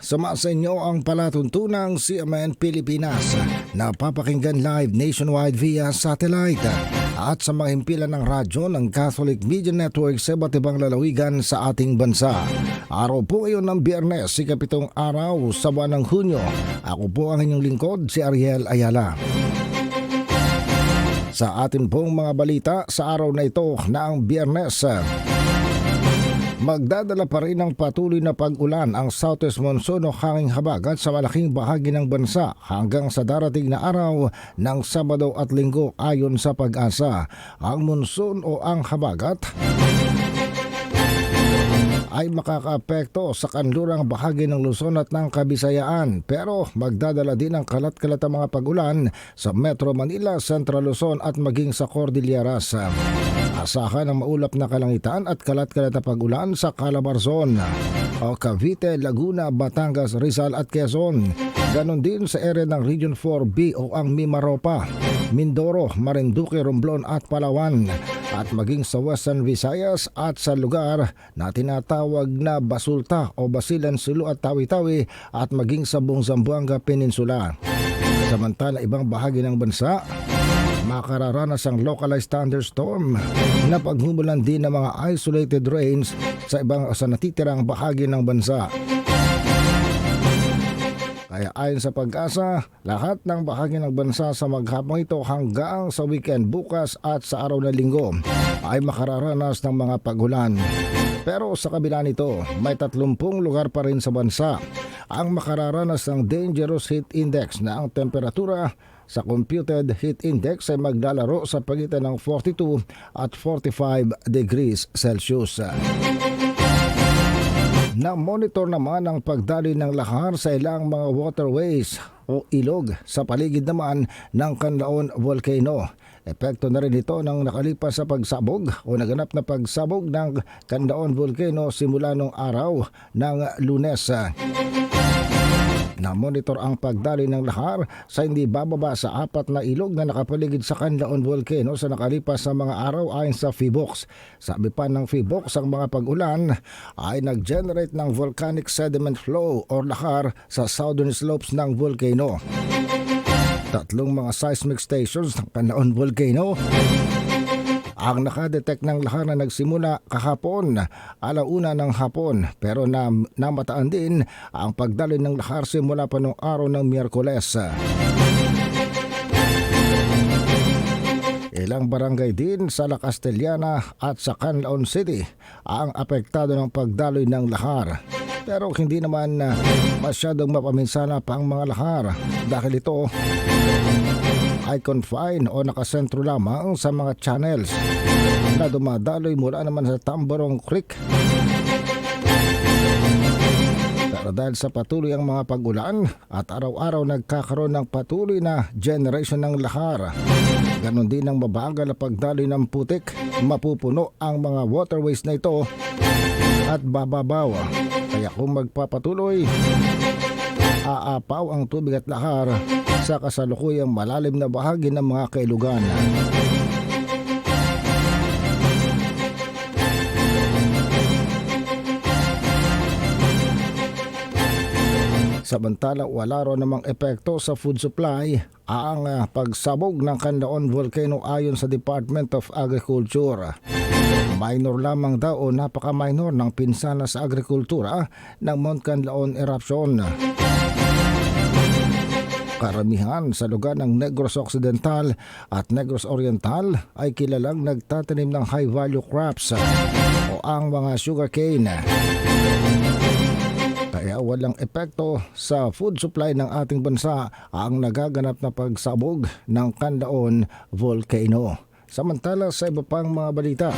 Sama sa inyo ang palatuntunang CMN Pilipinas na papakinggan live nationwide via satellite at sa mga himpilan ng radyo ng Catholic Media Network sa iba't ibang lalawigan sa ating bansa. Araw po ngayon ng biyernes, ikapitong araw sa buwan ng Hunyo. Ako po ang inyong lingkod, si Ariel Ayala. Sa atin pong mga balita sa araw na ito na ang biyernes, Magdadala pa rin ng patuloy na pag-ulan ang Southwest Monsoon o hanging habagat sa malaking bahagi ng bansa hanggang sa darating na araw ng Sabado at Linggo ayon sa pag-asa. Ang monsoon o ang habagat ay makakaapekto sa kanlurang bahagi ng Luzon at ng Kabisayaan pero magdadala din ng kalat-kalat ang mga pagulan sa Metro Manila, Central Luzon at maging sa Cordilleras. Asahan ang maulap na kalangitan at kalat-kalat na pagulan sa Calabarzon, o Cavite, Laguna, Batangas, Rizal at Quezon. Ganon din sa area ng Region 4B o ang Mimaropa, Mindoro, Marinduque, Romblon at Palawan at maging sa Western Visayas at sa lugar na tinatawag na Basulta o Basilan, Sulu at Tawi-Tawi at maging sa buong Zamboanga Peninsula. Samantala ibang bahagi ng bansa makararanas ang localized thunderstorm na paghumulan din ng mga isolated rains sa ibang sa natitirang bahagi ng bansa. Kaya ayon sa pag-asa, lahat ng bahagi ng bansa sa maghapong ito hanggang sa weekend bukas at sa araw na linggo ay makararanas ng mga pagulan. Pero sa kabila nito, may 30 lugar pa rin sa bansa ang makararanas ng Dangerous Heat Index na ang temperatura sa computed heat index ay maglalaro sa pagitan ng 42 at 45 degrees Celsius. Na-monitor naman ang pagdali ng lahar sa ilang mga waterways o ilog sa paligid naman ng Canlaon Volcano. Epekto na rin ito ng nakalipas sa pagsabog o naganap na pagsabog ng Canlaon Volcano simula nung araw ng lunes. Na-monitor ang pagdali ng lahar sa hindi bababa sa apat na ilog na nakapaligid sa Canlaon Volcano sa nakalipas sa mga araw ayon sa FIBOX. Sabi pa ng FIBOX, ang mga pag-ulan ay nag-generate ng volcanic sediment flow o lahar sa southern slopes ng volcano. Tatlong mga seismic stations ng Canlaon Volcano ang nakadetect ng lahar na nagsimula kahapon, alauna ng hapon pero na, namataan din ang pagdali ng lahar simula pa noong araw ng Miyerkules. Ilang barangay din sa La Castellana at sa Canlaon City ang apektado ng pagdaloy ng lahar. Pero hindi naman masyadong mapaminsana pa ang mga lahar dahil ito ay confine o nakasentro lamang sa mga channels na dumadaloy mula naman sa Tamborong Creek. Pero dahil sa patuloy ang mga pagulan at araw-araw nagkakaroon ng patuloy na generation ng lahar, ganon din ang mabagal na pagdaloy ng putik, mapupuno ang mga waterways na ito at bababaw. Kaya kung magpapatuloy, aapaw ang tubig at lahar sa kasalukuyang malalim na bahagi ng mga kailugan. Samantala wala ro namang epekto sa food supply ang uh, pagsabog ng Canlaon Volcano ayon sa Department of Agriculture. Minor lamang daw o napaka-minor ng pinsala sa agrikultura ng Mount Canlaon eruption. Karamihan sa lugar ng Negros Occidental at Negros Oriental ay kilalang nagtatanim ng high-value crops o ang mga sugarcane. Kaya walang epekto sa food supply ng ating bansa ang nagaganap na pagsabog ng Canlaon Volcano. Samantala sa iba pang mga balita,